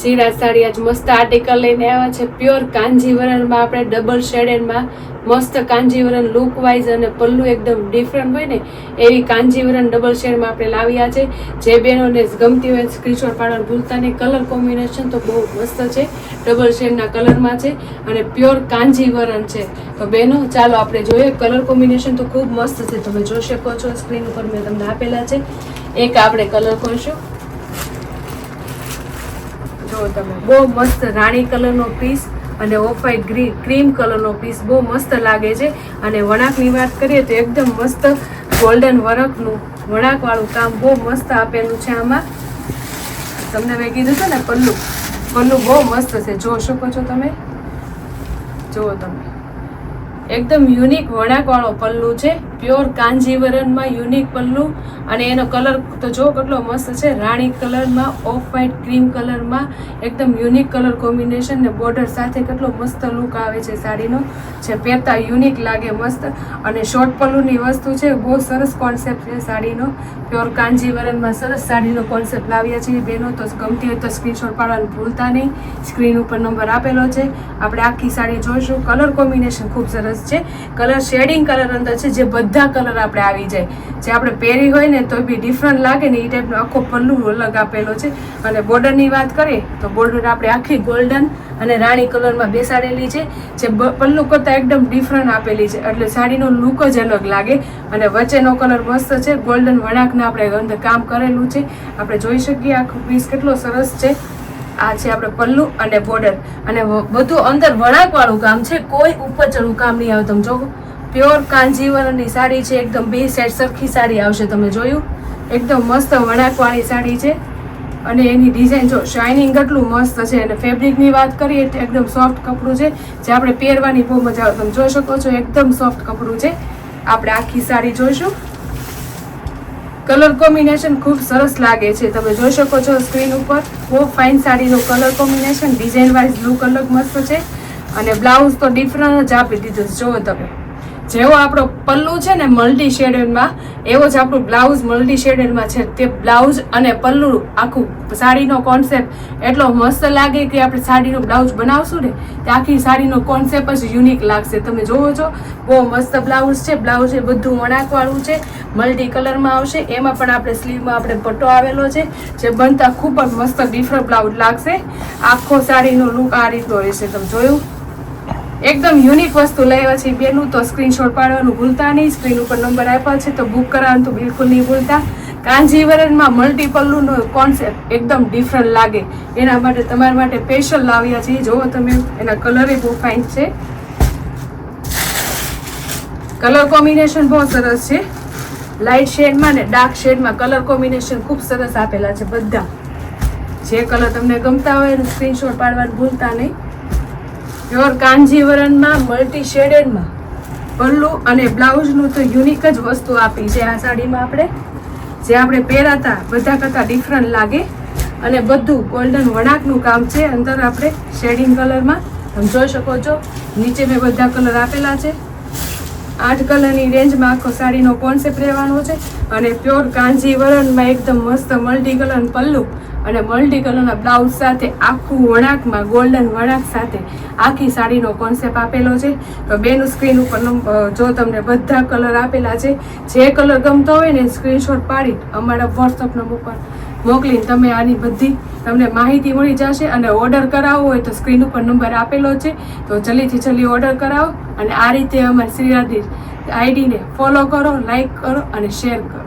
શ્રીરાજ સાડી આજ મસ્ત આર્ટિકલ લઈને આવ્યા છે. પ્યોર કાંજીવરણમાં આપણે ડબલ શેડેડમાં મસ્ત કાંજીવરણ લુક વાઇઝ અને પલ્લુ એકદમ ડિફરન્ટ હોય ને, એવી કાંજીવરણ ડબલ શેડમાં આપણે લાવ્યા છે. જે બહેનોને ગમતી હોય સ્ક્રીનશોટ પાડવાનું ભૂલતા નહીં. કલર કોમ્બિનેશન તો બહુ મસ્ત છે. ડબલ શેડના કલરમાં છે અને પ્યોર કાંજીવરણ છે. તો બહેનો, ચાલો આપણે જોઈએ. કલર કોમ્બિનેશન તો ખૂબ મસ્ત છે. તમે જોઈ શકો છો સ્ક્રીન ઉપર મેં તમને આપેલા છે. એક આપણે કલર ખોલશું. જો તમે બહુ મસ્ત રાણી કલરનો પીસ અને ઓફ વાઇટ ક્રીમ કલરનો પીસ બહુ મસ્ત લાગે છે. અને વણાકની વાત કરીએ તો એકદમ મસ્ત ગોલ્ડન વરકનું વણાકવાળું કામ બહુ મસ્ત આપેલું છે આમાં. તમને મેં કીધું છે ને પલ્લુ, પલ્લું બહુ મસ્ત છે. જોઈ શકો છો તમે? જુઓ તમે. એકદમ યુનિક વણાકવાળો પલ્લુ છે. પ્યોર કાંજીવરણમાં યુનિક પલ્લુ. અને એનો કલર તો જો કેટલો મસ્ત છે. રાણી કલરમાં, ઓફ વ્હાઈટ ક્રીમ કલરમાં એકદમ યુનિક કલર કોમ્બિનેશન ને બોર્ડર સાથે કેટલો મસ્ત લુક આવે છે સાડીનો. જે પહેરતા યુનિક લાગે મસ્ત. અને શોર્ટ પલ્લુની વસ્તુ છે, બહુ સરસ કોન્સેપ્ટ છે સાડીનો. પ્યોર કાંજીવરણમાં સરસ સાડીનો કોન્સેપ્ટ લાવ્યા છીએ બેનો. તો ગમતી હોય તો સ્ક્રીનશોટ પાડવાનું ભૂલતા નહીં. સ્ક્રીન ઉપર નંબર આપેલો છે. આપણે આખી સાડી જોઈશું. કલર કોમ્બિનેશન ખૂબ સરસ છે. કલર શેડિંગ કલર અંદર છે, જે બધા કલર આપણે આવી જાય. જે આપણે પહેરી હોય ને તો બી ડિફરન્ટ લાગે ને એ ટાઈપનો આખો પલ્લુ અલગ આપેલો છે. અને બોર્ડરની વાત કરીએ, તો બોર્ડર આપણે આખી ગોલ્ડન અને રાણી કલરમાં બેસાડેલી છે. જે પલ્લુ કરતાં એકદમ ડિફરન્ટ આપેલી છે. એટલે સાડીનો લુક જ અલગ લાગે. અને વચ્ચેનો કલર મસ્ત છે. ગોલ્ડન વણાકના આપણે અંદર કામ કરેલું છે. આપણે જોઈ શકીએ આખો પીસ કેટલો સરસ છે. આ છે આપણે પલ્લુ અને બોર્ડર. અને બધું અંદર વણાકવાળું કામ છે. કોઈ ઉપર કામ નહીં આવે. તમે જો પ્યોર કાંજીવરણની સાડી છે. એકદમ બે સેટ સરખી સાડી આવશે તમે જોયું. એકદમ મસ્ત વણાકવાળી સાડી છે. અને એની ડિઝાઇન જો શાઇનિંગ કેટલું મસ્ત છે. અને ફેબ્રિકની વાત કરીએ તો એકદમ સોફ્ટ કપડું છે. જે આપણે પહેરવાની બહુ મજા આવે. તમે જોઈ શકો છો, એકદમ સોફ્ટ કપડું છે. આપણે આખી સાડી જોઈશું. કલર કોમ્બિનેશન ખૂબ સરસ લાગે છે. તમે જોઈ શકો છો સ્ક્રીન ઉપર. બહુ fine સાડીનું colour combination design wise look અલગ મસ્ત છે. અને બ્લાઉઝ તો ડિફરન્ટ જ આપી દીધું જુઓ તમે. જેવો આપણો પલ્લુ છે ને મલ્ટી શેડેડમાં એવો જ આપણું બ્લાઉઝ મલ્ટી શેડેડમાં છે. તે બ્લાઉઝ અને પલ્લુ આખું સાડીનો કોન્સેપ્ટ એટલો મસ્ત લાગે કે આપણે સાડીનો બ્લાઉઝ બનાવશું ને, તે આખી સાડીનો કોન્સેપ્ટ જ યુનિક લાગશે. તમે જોવો છો, બહુ મસ્ત બ્લાઉઝ છે. બ્લાઉઝ એ બધું વણાકવાળું છે મલ્ટી કલરમાં આવશે. એમાં પણ આપણે સ્લીવમાં આપણે પટ્ટો આવેલો છે, જે બનતા ખૂબ જ મસ્ત ડિફરન્ટ બ્લાઉઝ લાગશે. આખો સાડીનો લુક આ રીતનો રહેશે. તમે જોયું? એકદમ યુનિક વસ્તુ લાવ્યા છે બેનું તો સ્ક્રીનશોટ પાડવાનું ભૂલતા નહીં. સ્ક્રીન ઉપર નંબર આપ્યો છે તો બુક કરાવવાનું તો બિલકુલ નહીં ભૂલતા. કાંજીવરણમાં મલ્ટીપલનું કોન્સેપ્ટ એકદમ ડિફરન્ટ લાગે. એના માટે તમારા માટે સ્પેશિયલ લાવ્યા છે. જોવો તમે, એના કલર બહુ ફાઇન છે. કલર કોમ્બિનેશન બહુ સરસ છે. લાઇટ શેડમાં ને ડાર્ક શેડમાં કલર કોમ્બિનેશન ખૂબ સરસ આપેલા છે બધા. જે કલર તમને ગમતા હોય એનું સ્ક્રીનશોટ પાડવાનું ભૂલતા નહીં. પ્યોર કાંજીવરણમાં મલ્ટી શેડેડમાં પલ્લુ અને બ્લાઉઝનું તો યુનિક જ વસ્તુ આપી છે આ સાડીમાં આપણે. જે આપણે પહેરાતા, બધા કરતાં ડિફરન્ટ લાગે. અને બધું ગોલ્ડન વણાકનું કામ છે. અંદર આપણે શેડિંગ કલરમાં તમે જોઈ શકો છો, નીચે મેં બધા કલર આપેલા છે. આઠ કલરની રેન્જમાં આખો સાડીનો કોન્સેપ્ટ રહેવાનો છે. અને પ્યોર કાંજીવરણમાં એકદમ મસ્ત મલ્ટી કલર પલ્લુ. અને મલ્ટી કલરના બ્લાઉઝ સાથે આખું વણાકમાં ગોલ્ડન વણાક સાથે આખી સાડીનો કોન્સેપ્ટ આપેલો છે. તો બેનું સ્ક્રીન ઉપર જો તમને બધા કલર આપેલા છે, જે કલર ગમતો હોય ને સ્ક્રીનશોટ પાડી અમારા વોટ્સઅપ નંબર ઉપર મોકલીને તમે આની બધી તમને માહિતી મળી જશે અને ઓર્ડર કરાવવો હોય તો સ્ક્રીન ઉપર નંબર આપેલો છે. તો જલ્દીથી જલ્દી ઓર્ડર કરાવો અને આ રીતે અમારી શ્રીરાધી આઈડીને ફોલો કરો લાઈક કરો અને શેર કરો.